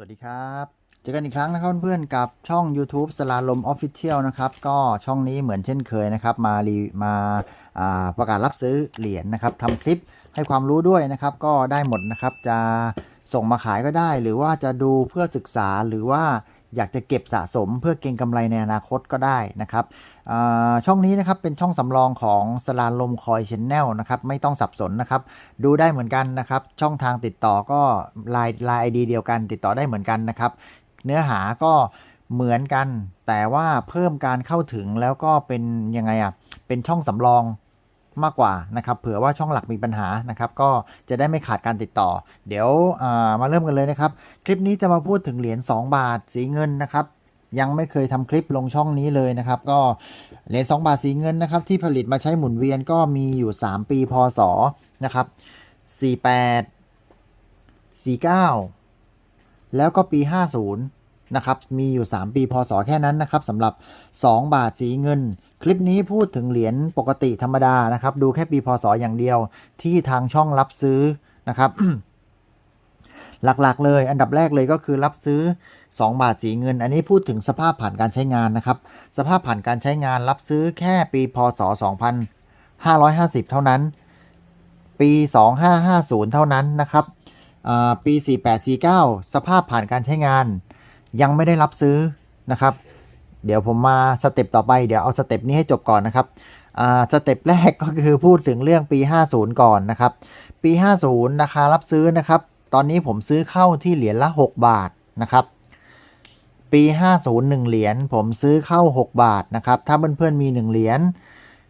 สวัสดีครับเจอกันอีกครั้งนะครับเพื่อนๆกับช่อง YouTube สลาลม Official นะครับก็ช่องนี้เหมือนเช่นเคยนะครับ มารีมาาประกาศรับซื้อเหรียญนะครับทำคลิปให้ความรู้ด้วยนะครับ ก็ได้หมดนะครับจะส่งมาขายก็ได้ หรือว่าจะดูเพื่อศึกษาหรือว่า อยากจะเก็บสะสมเพื่อเก็งกำไรในอนาคตก็ได้นะครับช่องนี้นะครับเป็นช่องสำรองของสลาลมคอยชแนลนะครับไม่ต้องสับสนนะครับดูได้เหมือนกันนะครับช่องทางติดต่อก็ไลน์ไลน์ไอดีเดียวกัน ติดต่อได้เหมือนกันนะครับเนื้อหาก็เหมือนกัน แต่ว่าเพิ่มการเข้าถึงแล้วก็เป็นยังไงอะเป็นช่องสำรอง มากกว่านะครับ เผื่อว่าช่องหลักมีปัญหานะครับ ก็จะได้ไม่ขาดการติดต่อ เดี๋ยวามาเริ่มกันเลยนะครับ คลิปนี้จะมาพูดถึงเหรียญ2 บาทสีเงินนะครับยังไม่เคยทำคลิปลงช่องนี้เลยนะครับ ก็เหรียญ2บาทสีเงินนะครับ ที่ผลิตมาใช้หมุนเวียนก็มีอยู่ 3 ปีพศนะครับ 48 49 แล้วก็ปี 50 นะครับ มีอยู่ 3 ปีพศแค่นั้นนะครับสำหรับ 2 บาทสีเงิน คลิปนี้พูดถึงเหรียญปกติธรรมดานะครับ ดูแค่ปีพศอย่างเดียวที่ทางช่องรับซื้อนะครับหลักๆ เลยอันดับแรกเลยก็คือรับซื้อ 2 บาทสีเงิน อันนี้พูดถึงสภาพผ่านการใช้งานนะครับ สภาพผ่านการใช้งานรับซื้อแค่ปีพศ 2550 เท่านั้น ปี 2550 เท่านั้นนะครับอ่าปี 4849 สภาพผ่านการใช้งาน ยังไม่ได้รับซื้อนะครับ เดี๋ยวผมมาสเต็ปต่อไปเดี๋ยวเอาสเต็ปนี้ให้จบก่อนนะครับสเต็ปแรกก็คือพูดถึงเรื่องปี 50 ก่อนนะครับ ปี 50 ราคารับซื้อนะครับ ตอนนี้ผมซื้อเข้าที่เหรียญละ 6 บาทนะครับ ปี 50 1เหรียญผมซื้อเข้า 6 บาทนะครับ ถ้าเพื่อนๆมี 1 เหรียญ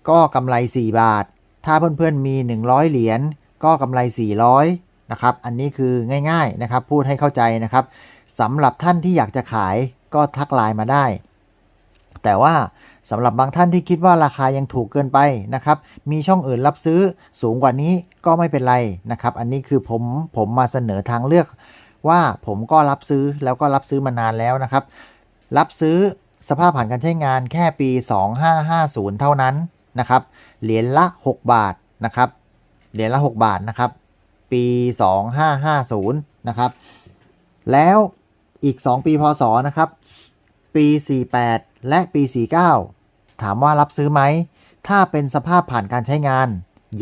ก็กำไร 4 บาท ถ้าเพื่อนๆมี 100 เหรียญก็กำไร 400นะครับ อันนี้คือง่าย ๆนะครับ พูดให้เข้าใจนะครับ สำหรับท่านที่อยากจะขายก็ทักไลน์มาได้ แต่ว่าสำหรับบางท่านที่คิดว่าราคายังถูกเกินไปนะครับ มีช่องอื่นรับซื้อสูงกว่านี้ก็ไม่เป็นไรนะครับ อันนี้คือผมผมมาเสนอทางเลือก ว่าผมก็รับซื้อแล้วก็รับซื้อมานานแล้วนะครับ รับซื้อสภาพผ่านการใช้งานแค่ปี 2550 เท่านั้นนะครับ เหรียญละ 6 บาทนะครับ เหรียญละ 6 บาทนะครับ ปี 2550 นะครับ แล้ว อีก 2 ปีพศนะครับ ปี 48 และปี 49 ถามว่ารับซื้อไหม ถ้าเป็นสภาพผ่านการใช้งาน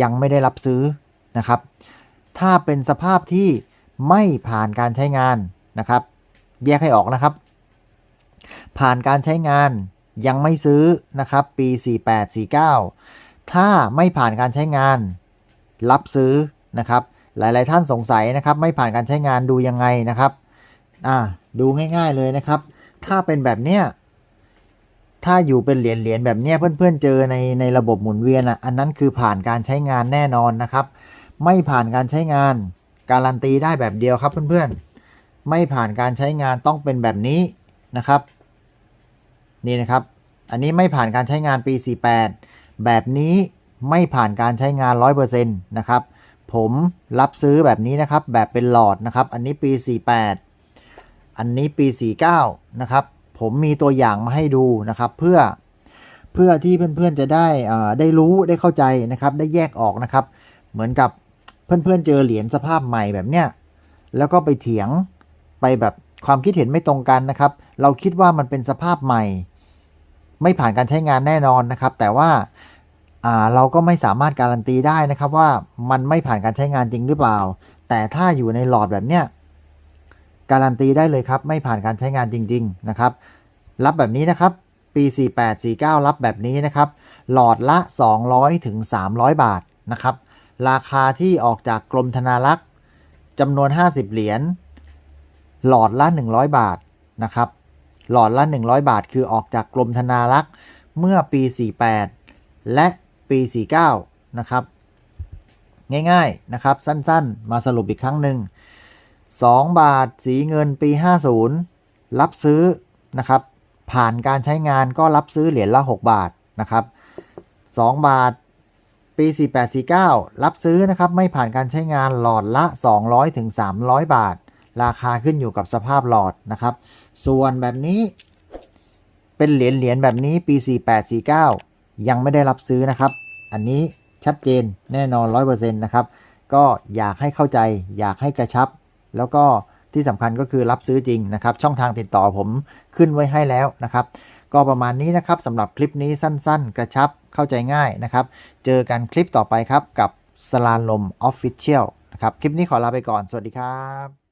ยังไม่ได้รับซื้อนะครับ ถ้าเป็นสภาพที่ไม่ผ่านการใช้งานนะครับ แยกให้ออกนะครับ ผ่านการใช้งานยังไม่ซื้อนะครับ ปี 48 49 ถ้าไม่ผ่านการใช้งาน รับซื้อนะครับ หลาย ๆ ท่านสงสัยนะครับ ไม่ผ่านการใช้งานดูยังไงนะครับ อ่า ดูง่าย ๆเลยนะครับ ถ้าเป็นแบบเนี้ยถ้าอยู่เป็นเหรียญเหรียญแบบเนี้ยเพื่อนๆเจอในในระบบหมุนเวียนอะอันนั้นคือผ่านการใช้งานแน่นอนนะครับ ไม่ผ่านการใช้งานการันตีได้แบบเดียวครับเพื่อนๆ ไม่ผ่านการใช้งานต้องเป็นแบบนี้นะครับ นี่นะครับ อันนี้ไม่ผ่านการใช้งานปี 48 แบบนี้ไม่ผ่านการใช้งาน 100%นะครับ ผมรับซื้อแบบนี้นะครับ แบบเป็นหลอดนะครับ อันนี้ปี 48 อันนี้ปี 49 นะครับ ผมมีตัวอย่างมาให้ดูนะครับ เพื่อเพื่อที่เพื่อนๆจะได้ได้รู้ได้เข้าใจนะครับ ได้แยกออกนะครับ เหมือนกับเพื่อนๆเจอเหรียญสภาพใหม่แบบเนี้ยแล้วก็ไปเถียงไปแบบความคิดเห็นไม่ตรงกันนะครับ เราคิดว่ามันเป็นสภาพใหม่ ไม่ผ่านการใช้งานแน่นอนนะครับ แต่ว่าเราก็ไม่สามารถการันตีได้นะครับว่ามันไม่ผ่านการใช้งานจริงหรือเปล่า แต่ถ้าอยู่ในหลอดแบบเนี้ย การันตีได้เลยครับ ไม่ผ่านการใช้งานจริง ๆ นะครับ รับแบบนี้นะครับ ปี 48 49 รับแบบนี้นะครับ หลอดละ 200ถึง300 บาทนะครับ ราคาที่ออกจากกรมธนารักษ์จำนวน 50 เหรียญ หลอดละ 100 บาทนะครับ หลอดละ 100 บาท คือออกจากกรมธนารักษ์เมื่อปี 48 และปี 49 นะครับ ง่ายๆนะครับ สั้นๆ มาสรุปอีกครั้งหนึ่ง 2 บาท สีเงินปี 50 รับซื้อนะครับ ผ่านการใช้งานก็รับซื้อเหรียญละ 6 บาทนะครับ 2 บาทปี 4849 รับซื้อนะครับ ไม่ผ่านการใช้งานหลอดละ 200ถึง300 บาท ราคาขึ้นอยู่กับสภาพหลอดนะครับ ส่วนแบบนี้ เป็นเหรียญเหรียญแบบนี้ปี 4849 ยังไม่ได้รับซื้อนะครับ อันนี้ชัดเจนแน่นอน 100%นะครับ ก็อยากให้เข้าใจอยากให้กระชับ แล้วก็ที่สำคัญก็คือรับซื้อจริงนะครับ ช่องทางติดต่อผมขึ้นไว้ให้แล้วนะครับ ก็ประมาณนี้นะครับสำหรับคลิปนี้สั้นๆ กระชับเข้าใจง่ายนะครับ เจอกันคลิปต่อไปครับกับสลานลมออฟฟิเชียลนะครับ คลิปนี้ขอลาไปก่อน สวัสดีครับ